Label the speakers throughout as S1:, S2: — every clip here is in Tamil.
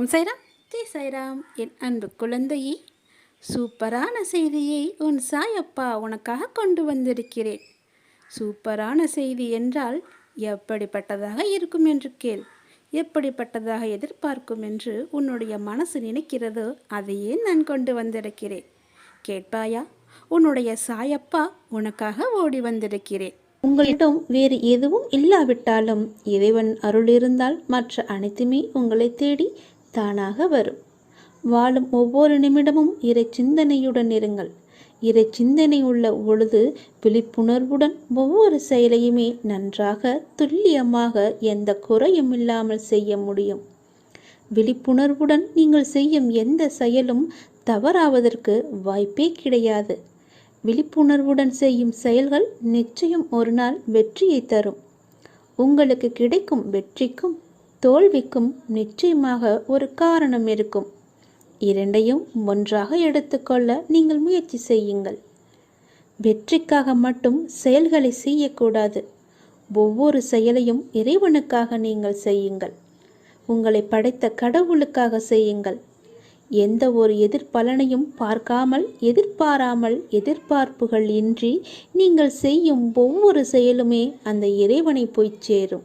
S1: வணக்கம் சைராம். ஜெய் சைராம் என் அன்பு குழந்தையே சூப்பரான செய்தியை உன் சாயப்பா உனக்காக கொண்டு வந்திருக்கிறேன். சூப்பரான செய்தி என்றால் எப்படிப்பட்டதாக இருக்கும் என்று கேள். எப்படிப்பட்டதாக எதிர்பார்க்கும் என்று உன்னுடைய மனசு நினைக்கிறதோ அதையே நான் கொண்டு வந்திருக்கிறேன். கேட்பாயா? உன்னுடைய சாயப்பா உனக்காக ஓடி வந்திருக்கிறேன்.
S2: உங்களிடம் வேறு எதுவும் இல்லாவிட்டாலும் இறைவன் அருள் இருந்தால் மற்ற அனைத்துமே உங்களை தேடி தானாக வரும். வாழும் ஒவ்வொரு நிமிடமும் இறை சிந்தனையுடன் இருங்கள். இறை சிந்தனை உள்ள பொழுது விழிப்புணர்வுடன் ஒவ்வொரு செயலையுமே நன்றாக துல்லியமாக எந்த குறையும் இல்லாமல் செய்ய முடியும். விழிப்புணர்வுடன் நீங்கள் செய்யும் எந்த செயலும் தவறாவதற்கு வாய்ப்பே கிடையாது. விழிப்புணர்வுடன் செய்யும் செயல்கள் நிச்சயம் ஒரு நாள் வெற்றியை தரும். உங்களுக்கு கிடைக்கும் வெற்றிக்கும் தோல்விக்கும் நிச்சயமாக ஒரு காரணம் இருக்கும். இரண்டையும் ஒன்றாக எடுத்துக்கொள்ள நீங்கள் முயற்சி செய்யுங்கள். வெற்றிக்காக மட்டும் செயல்களை செய்யக்கூடாது. ஒவ்வொரு செயலையும் இறைவனுக்காக நீங்கள் செய்யுங்கள். உங்களை படைத்த கடவுளுக்காக செய்யுங்கள். எந்த ஒரு எதிர்பலனையும் பார்க்காமல் எதிர்பாராமல் எதிர்பார்ப்புகள் இன்றி நீங்கள் செய்யும் ஒவ்வொரு செயலுமே அந்த இறைவனை போய் சேரும்.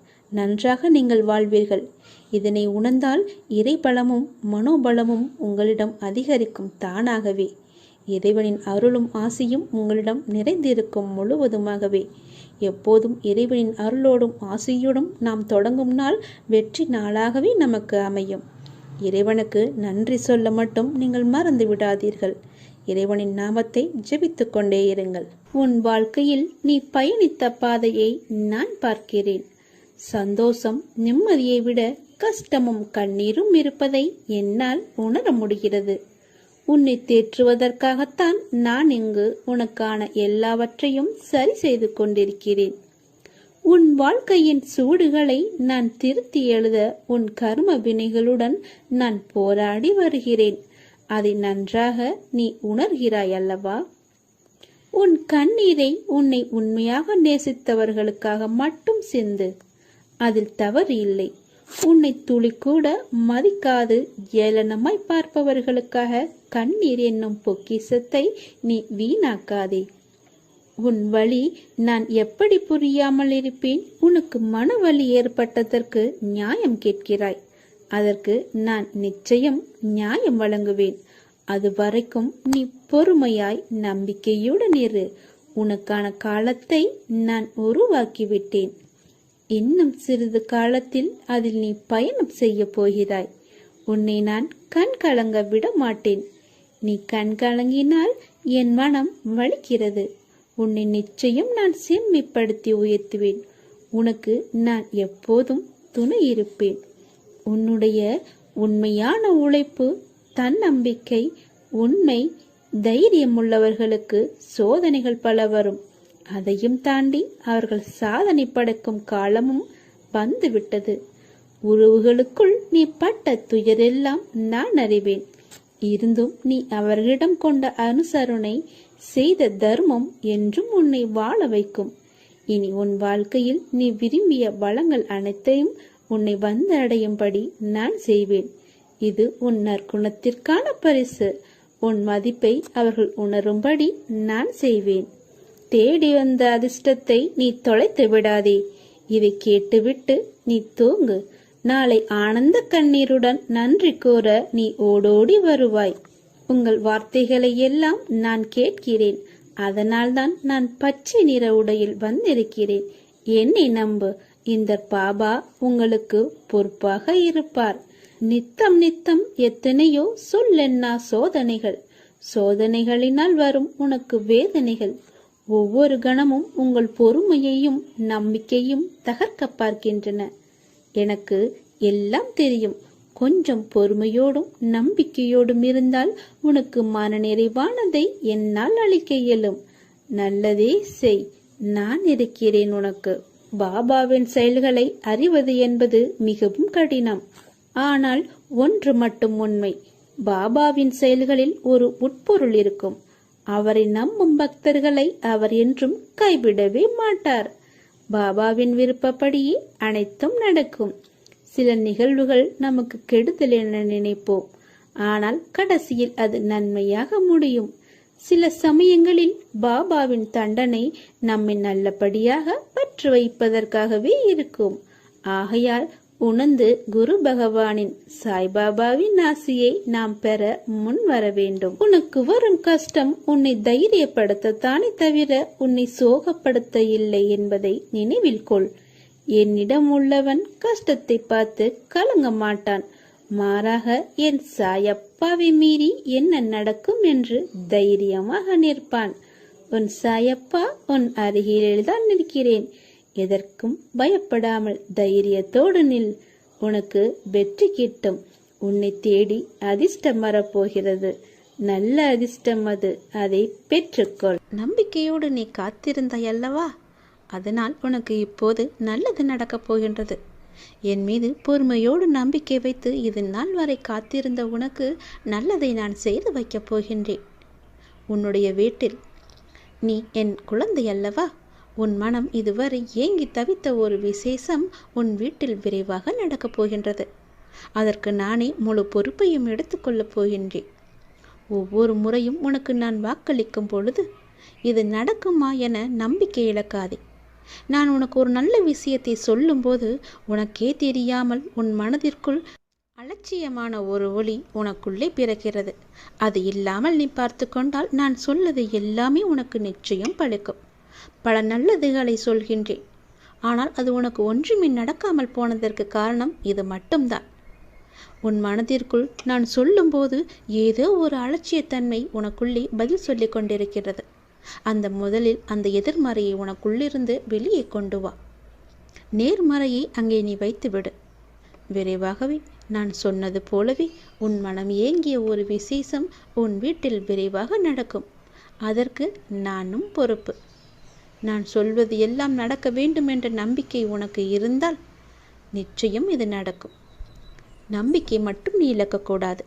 S2: நன்றாக நீங்கள் வாழ்வீர்கள். இதனை உணர்ந்தால் இறைபலமும் மனோபலமும் உங்களிடம் அதிகரிக்கும் தானாகவே. இறைவனின் அருளும் ஆசியும் உங்களிடம் நிறைந்திருக்கும் முழுவதுமாகவே. எப்போதும் இறைவனின் அருளோடும் ஆசியோடும் நாம் தொடங்கும் நாள் வெற்றி நாளாகவே நமக்கு அமையும். இறைவனுக்கு நன்றி சொல்ல மட்டும் நீங்கள் மறந்து விடாதீர்கள். இறைவனின் நாமத்தை ஜெபித்து கொண்டே இருங்கள். உன் வாழ்க்கையில் நீ பயணித்த பாதையை நான் பார்க்கிறேன். சந்தோஷம் நிம்மதியை விட கஷ்டமும் கண்ணீரும் இருப்பதை என்னால் உணர முடிகிறது. உன்னை தேற்றுவதற்காகத்தான் நான் இங்கு உனக்கான எல்லாவற்றையும் சரி செய்து கொண்டிருக்கிறேன். உன் வாழ்க்கையின் சூடுகளை நான் திருத்தி எழுத உன் கர்ம வினைகளுடன் நான் போராடி வருகிறேன். அதை நன்றாக நீ உணர்கிறாய் அல்லவா? உன் கண்ணீரை உன்னை உண்மையாக நேசித்தவர்களுக்காக மட்டும் சிந்து. அதில் தவறு இல்லை. உன்னை துளி கூட மதிக்காது ஏளனமாய் பார்ப்பவர்களுக்காக கண்ணீர் என்னும் பொக்கிசத்தை நீ வீணாக்காதே. உன் வழி நான் எப்படி புரியாமல் இருப்பேன்? உனக்கு மன வலி ஏற்பட்டதற்கு நியாயம் கேட்கிறாய். அதற்கு நான் நிச்சயம் நியாயம் வழங்குவேன். அது வரைக்கும் நீ பொறுமையாய் நம்பிக்கையுடன் இரு உனக்கான காலத்தை நான் உருவாக்கிவிட்டேன். இன்னும் சிறிது காலத்தில் அதில் நீ பயணம் செய்ய போகிறாய். உன்னை நான் கண் கலங்க விட மாட்டேன். நீ கண் கலங்கினால் என் மனம் வலிக்கிறது. உன்னை நிச்சயம் நான் செம்மைப்படுத்தி உயர்த்துவேன். உனக்கு நான் எப்போதும் துணை இருப்பேன். உன்னுடைய உண்மையான உழைப்பு தன்னம்பிக்கை உண்மை தைரியம் உள்ளவர்களுக்கு சோதனைகள் பல வரும். அதையும் தாண்டி அவர்கள் சாதனை படைக்கும் காலமும் வந்துவிட்டது. உறவுகளுக்குள் நீ பட்ட துயரெல்லாம் நான் அறிவேன். இருந்தும் நீ அவர்களிடம் கொண்ட அனுசரணை செய்த தர்மம் என்றும் உன்னை வாழ வைக்கும். இனி உன் வாழ்க்கையில் நீ விரும்பிய வளங்கள் அனைத்தையும் உன்னை வந்தடையும்படி நான் செய்வேன். இது உன் நற்குணத்திற்கான பரிசு. உன் மதிப்பை அவர்கள் உணரும்படி நான் செய்வேன். தேடி வந்த அதிர்ஷ்டத்தை நீ தொலைத்து விடாதே. இதை கேட்டுவிட்டு நீ தூங்கு. நாளை ஆனந்த கண்ணீருடன் நன்றி கூற நீ ஓடோடி வருவாய். உங்கள் வார்த்தைகளை எல்லாம் நான் கேட்கிறேன். அதனால்தான் நான் பச்சை நிற உடையில் வந்திருக்கிறேன். என்னை நம்பு. இந்த பாபா உங்களுக்கு பொறுப்பாக இருப்பார். நித்தம் நித்தம் எத்தனையோ சொல்லென்னா சோதனைகள். சோதனைகளினால் வரும் உனக்கு வேதனைகள். ஒவ்வொரு கணமும் உங்கள் பொறுமையையும் நம்பிக்கையும் தகர்க்க பார்க்கின்றன. எனக்கு எல்லாம் தெரியும். கொஞ்சம் பொறுமையோடும் நம்பிக்கையோடும் இருந்தால் உனக்கு மனநிறைவானதை என்னால் அளிக்க இயலும். நல்லதே செய். நான் இருக்கிறேன் உனக்கு. பாபாவின் செயல்களை அறிவது என்பது மிகவும் கடினம். ஆனால் ஒன்று மட்டும் உண்மை. பாபாவின் செயல்களில் ஒரு உட்பொருள் இருக்கும். அவரை நம்பும் பக்தர்களை அவர் என்றும் கைவிடவே மாட்டார். பாபாவின் விருப்பப்படியே அனைத்தும் நடக்கும். சில நிகழ்வுகள் நமக்கு கெடுதல் என நினைப்போம். ஆனால் கடைசியில் அது நன்மையாக முடியும். சில சமயங்களில் பாபாவின் தண்டனை நம்மை நல்லபடியாக பற்று வைப்பதற்காகவே இருக்கும். ஆகையால் உணர்ந்து குரு பகவானின் சாய்பாபாவின் ஆசியை நாம் பெற முன் வர வேண்டும். உனக்கு வரும் கஷ்டம் உன்னை தைரியப்படுத்தத்தானே தவிர உன்னை சோகப்படுத்த இல்லை என்பதை நினைவில் கொள். என்னிடம் உள்ளவன் கஷ்டத்தை பார்த்து கலங்க மாட்டான். மாறாக என் சாயப்பாவை மீறி என்ன நடக்கும் என்று தைரியமாக நிற்பான். உன் சாயப்பா உன் அருகிலேதான் நிற்கிறேன். எதற்கும் பயப்படாமல் தைரியத்தோடு நில். உனக்கு வெற்றி கிட்டும். உன்னை தேடி அதிர்ஷ்டம் வரப்போகிறது. நல்ல அதிர்ஷ்டம் அது. அதை பெற்றுக்கொள்.
S1: நம்பிக்கையோடு நீ காத்திருந்தாய் அல்லவா? அதனால் உனக்கு இப்போது நல்லது நடக்கப் போகின்றது. என் மீது பொறுமையோடு நம்பிக்கை வைத்து இது நாள் வரை காத்திருந்த உனக்கு நல்லதை நான் செய்து வைக்கப் போகின்றேன். உன்னுடைய வீட்டில் நீ என் குழந்தை அல்லவா? உன் மனம் இதுவரை ஏங்கி தவித்த ஒரு விசேஷம் உன் வீட்டில் விரைவாக நடக்கப் போகின்றது. அதற்கு நானே முழு பொறுப்பையும் எடுத்துக்கொள்ளப் போகின்றேன். ஒவ்வொரு முறையும் உனக்கு நான் வாக்களிக்கும் பொழுது இது நடக்குமா என நம்பிக்கை இழக்காதே. நான் உனக்கு ஒரு நல்ல விஷயத்தை சொல்லும்போது உனக்கே தெரியாமல் உன் மனதிற்குள் அலட்சியமான ஒரு ஒளி உனக்குள்ளே பிறக்கிறது. அது இல்லாமல் நீ பார்த்து கொண்டால் நான் சொல்வது எல்லாமே உனக்கு நிச்சயம் பழுக்கும். பல நல்லதுகளை சொல்கின்றேன். ஆனால் அது உனக்கு ஒன்றுமே நடக்காமல் போனதற்கு காரணம் இது மட்டும்தான். உன் மனதிற்குள் நான் சொல்லும்போது ஏதோ ஒரு அலட்சியத்தன்மை உனக்குள்ளே பதில் சொல்லிக் கொண்டிருக்கிறது. அந்த முதலில் அந்த எதிர்மறையை உனக்குள்ளிருந்து வெளியே கொண்டு வா. நேர்மறையை அங்கே நீ வைத்துவிடு. விரைவாகவே நான் சொன்னது போலவே உன் மனம் ஏங்கிய ஒரு விசேஷம் உன் வீட்டில் விரைவாக நடக்கும். அதற்கு நானும் பொறுப்பு. நான் சொல்வது எல்லாம் நடக்க வேண்டும் என்ற நம்பிக்கை உனக்கு இருந்தால் நிச்சயம் இது நடக்கும். நம்பிக்கை மட்டும் நீ இழக்கக்கூடாது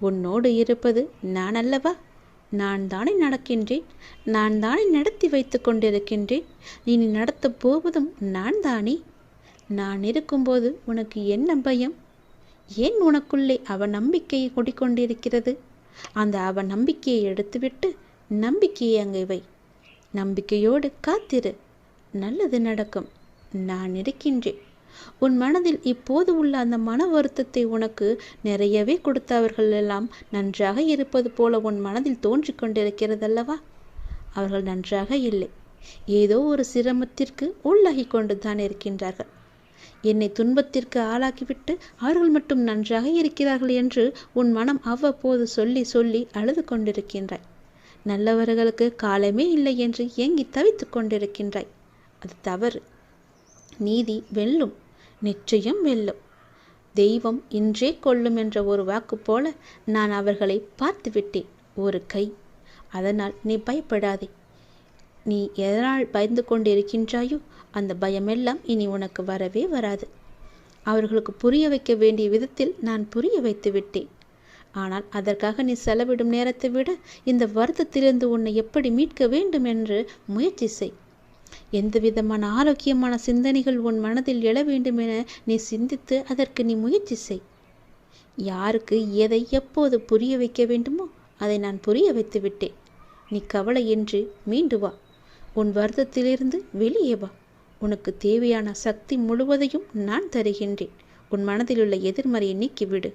S1: உன்னோடு இருப்பது நான் அல்லவா? நான் தானே நடக்கின்றேன். நான் தானே நடத்தி வைத்து கொண்டிருக்கின்றேன். நீ நடத்தப் போவதும் நான் தானே? நான் இருக்கும்போது உனக்கு என்ன பயம்? ஏன் உனக்குள்ளே அவ நம்பிக்கையை கொடிக்கொண்டிருக்கிறது அந்த அவ நம்பிக்கையை எடுத்துவிட்டு நம்பிக்கையை அங்கே வை. நம்பிக்கையோடு காத்திரு. நல்லது நடக்கும். நான் இருக்கின்றேன். உன் மனதில் இப்போது உள்ள அந்த மன வருத்தத்தை உனக்கு நிறையவே கொடுத்தவர்கள் எல்லாம் நன்றாக இருப்பது போல உன் மனதில் தோன்றிக் கொண்டிருக்கிறதல்லவா? அவர்கள் நன்றாக இல்லை. ஏதோ ஒரு சிரமத்திற்கு உள்ளாகி கொண்டு தான் இருக்கின்றார்கள். என்னை துன்பத்திற்கு ஆளாக்கிவிட்டு அவர்கள் மட்டும் நன்றாக இருக்கிறார்கள் என்று உன் மனம் அவ்வப்போது சொல்லி சொல்லி அழுது கொண்டிருக்கின்றாய். நல்லவர்களுக்கு காலமே இல்லை என்று ஏங்கி தவித்துக் கொண்டிருக்கின்றாய். அது தவறு. நீதி வெல்லும் நிச்சயம் வெல்லும். தெய்வம் இன்றே கொள்ளும் என்ற ஒரு வாக்கு போல நான் அவர்களை பார்த்து விட்டேன் ஒரு கை. அதனால் நீ பயப்படாதே. நீ எதனால் பயந்து கொண்டிருக்கின்றாயோ அந்த பயமெல்லாம் இனி உனக்கு வரவே வராது. அவர்களுக்கு புரிய வைக்க வேண்டிய விதத்தில் நான் புரிய வைத்து விட்டேன் ஆனால் அதற்காக நீ செலவிடும் நேரத்தை விட இந்த வருத்தத்திலிருந்து உன்னை எப்படி மீட்க வேண்டும் என்று முயற்சி செய்.
S2: எந்த விதமான ஆரோக்கியமான சிந்தனைகள் உன் மனதில் எழ வேண்டும் என நீ சிந்தித்து அதற்கு நீ முயற்சி செய். யாருக்கு எதை எப்போது புரிய வைக்க வேண்டுமோ அதை நான் புரிய வைத்து விட்டேன். நீ கவலை என்று மீண்டு வா. உன் வருத்தத்திலிருந்து வெளியே வா. உனக்கு தேவையான சக்தி முழுவதையும் நான் தருகின்றேன். உன் மனதிலுள்ள எதிர்மறையை நீக்கிவிடு.